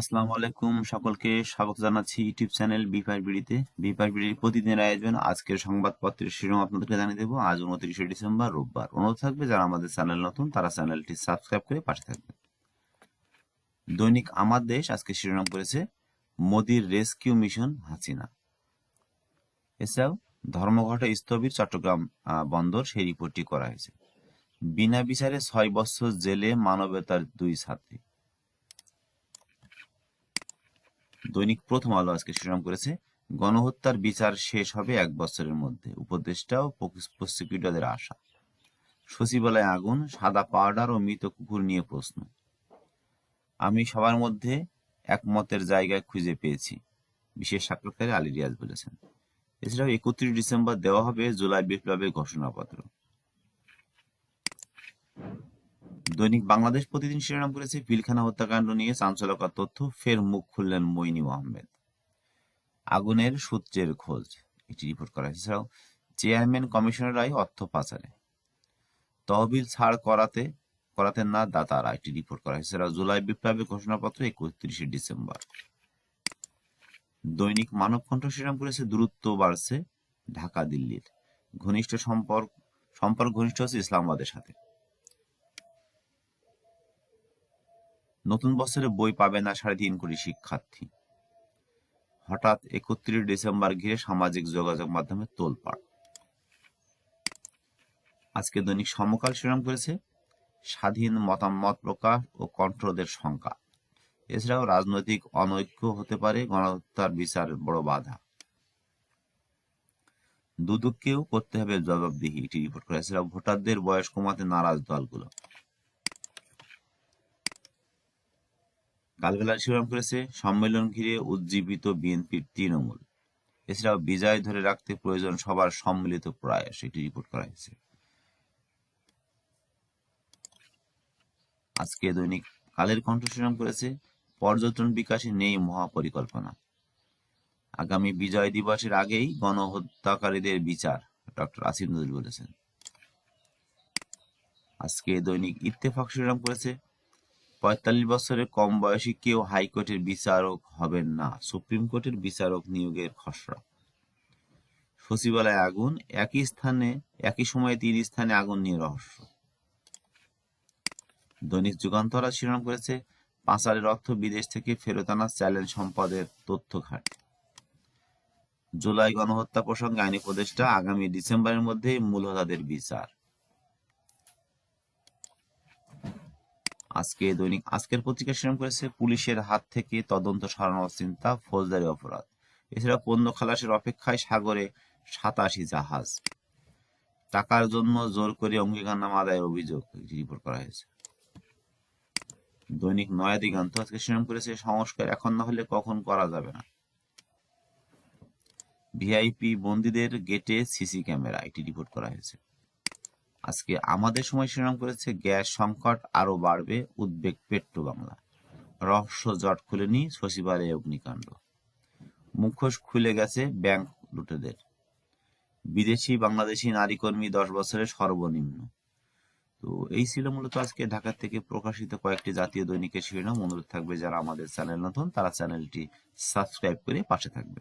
আসসালামু আলাইকুম। সকলকে স্বাগত জানাচ্ছি ইউটিউব চ্যানেল বিফার বিডিতে বিফার বিডির প্রতিদিনের আয়োজন, আজকের সংবাদপত্রের শিরোনাম আপনাদেরকে জানিয়ে দেবো। আজ উনত্রিশে ডিসেম্বর, রোববার। অনুরোধ থাকবে, যারা আমাদের চ্যানেল নতুন, তারা চ্যানেলটি সাবস্ক্রাইব করে পাশে থাকবে দৈনিক আমার দেশ আজকে শিরোনাম করেছে, মোদির রেস্কিউ মিশন হাসিনা। এছাড়াও ধর্মঘটে স্থবির চট্টগ্রাম বন্দর, সেই রিপোর্টটি করা হয়েছে। বিনা বিচারে ছয় বছর জেলে মানবতার দুই ছাত্রী। দৈনিক প্রথম আলো আজকে শিরোনাম করেছে, গণহত্যার বিচার শেষ হবে এক বছরের মধ্যে, উপদেষ্টা ও প্রসিকিউটরদের আশা। সচিবালয়ে আগুন, সাদা পাউডার ও মৃত কুকুর নিয়ে প্রশ্ন। আমি সবার মধ্যে একমতের জায়গায় খুঁজে পেয়েছি, বিশেষ সাক্ষাৎকারে আলী রিয়াজ বলেছেন। এছাড়াও একত্রিশ ডিসেম্বর দেওয়া হবে জুলাই বিপ্লবের ঘোষণাপত্র। দৈনিক বাংলাদেশ প্রতিদিন শিরোনাম করেছে পিলখানা হত্যাকাণ্ড নিয়ে চাঞ্চল্যকর তথ্য, ফের মুখ খুললেন মইনি আহমেদ। আগুনের সূত্রের খোঁজ এটি রিপোর্ট করা হয়েছে। চেয়ারম্যান কমিশনের রায় অর্থ পাচারে। তহবিল ছাড় করাতে, করাতেন না দাতারা এটি রিপোর্ট করা হয়েছে। জুলাই বিপ্লবের ঘোষণাপত্র একত্রিশে ডিসেম্বর। দৈনিক মানব কণ্ঠ শিরোনাম করেছে, দূরত্ব বাড়ছে ঢাকা দিল্লির ঘনিষ্ঠ সম্পর্ক সম্পর্ক ঘনিষ্ঠ হচ্ছে ইসলামাবাদের সাথে। নতুন বছরে বই পাবে না সাড়ে তিন কোটি শিক্ষার্থী। হঠাৎ একত্রিশ ডিসেম্বর ঘিরে সামাজিক যোগাযোগ মাধ্যমে তোলপাড়। আজকে দৈনিক সমকাল শিরোনাম করেছে, স্বাধীন মতামত প্রকাশ ও কণ্ঠদের সংখ্যা এছাড়াও রাজনৈতিক অনৈক্য হতে পারে, গণহত্যার বিচারের বড় বাধা। দুদককেও করতে হবে জবাবদিহি, এটি রিপোর্ট করা এছাড়াও ভোটারদের বয়স কমাতে নারাজ দলগুলো। কালবেলা শিরোনাম করেছে সম্মেলন ঘিরে উজ্জীবিত বিএনপির তৃণমূল। এছাড়াও বিজয় ধরে রাখতে প্রয়োজন সবার সম্মিলিত প্রয়াস এটি রিপোর্ট করা হয়েছে। আজকে দৈনিক কালের কণ্ঠ শিরোনাম করেছে, পর্যটন বিকাশে নেই মহাপরিকল্পনা। আগামী বিজয় দিবসের আগেই গণহত্যাকারীদের বিচার, ডক্টর আসিফ নজরুল বলেছেন। আজকে দৈনিক ইত্তেফাক শিরোনাম করেছে পঁয়তাল্লিশ বছরের কম বয়সী কেউ হাইকোর্টের বিচারক হবেন না। সুপ্রিম কোর্টের বিচারক নিয়োগের খসড়া। সচিবালয়ে আগুন, একই স্থানে, একই সময়ে তিন স্থানে আগুন নিয়ে রহস্য। দৈনিক যুগান্তরা শিরোনাম করেছে, পাঁচালের অর্থ বিদেশ থেকে ফেরত আনা চ্যালেঞ্জ সম্পদের তথ্য ঘাট। জুলাই গণহত্যা প্রসঙ্গে আইনি উপদেষ্টা আগামী ডিসেম্বরের মধ্যে মূল হোতাদের বিচার। আজকে দৈনিক, আজকের পত্রিকা শিরোনাম করেছে, পুলিশের হাত থেকে তদন্ত সরানোর চিন্তা ফৌজদারি অপরাধ। এছাড়া পণ্য খালাসের অপেক্ষায় সাগরে সাতাশি জাহাজ। টাকার জন্য জোর করে অঙ্গীকারনামা আদায়ের অভিযোগ রিপোর্ট করা হয়েছে। দৈনিক নয়া দিগান্ত আজকে শিরোনাম করেছে, সংস্কার এখন না হলে কখন করা যাবে না। ভিআইপি বন্দীদের গেটে সিসি ক্যামেরা এটি রিপোর্ট করা হয়েছে। আজকে আমাদের সময় শিরোনাম করেছে গ্যাস সংকট আরও বাড়বে, উদ্বেগ পেট্রো বাংলা রহস্য জট খুলেনি সচিবালয়ে অগ্নিকাণ্ড। মুখোশ খুলে গেছে ব্যাংক লুটেদের। বিদেশি বাংলাদেশি নারী কর্মী দশ বছরের সর্বনিম্ন। তো এই ছিল মূলত আজকে ঢাকা থেকে প্রকাশিত কয়েকটি জাতীয় দৈনিকের শিরোনাম। অনুরোধ থাকবে যারা আমাদের চ্যানেল নতুন, তারা চ্যানেলটি সাবস্ক্রাইব করে পাশে থাকবে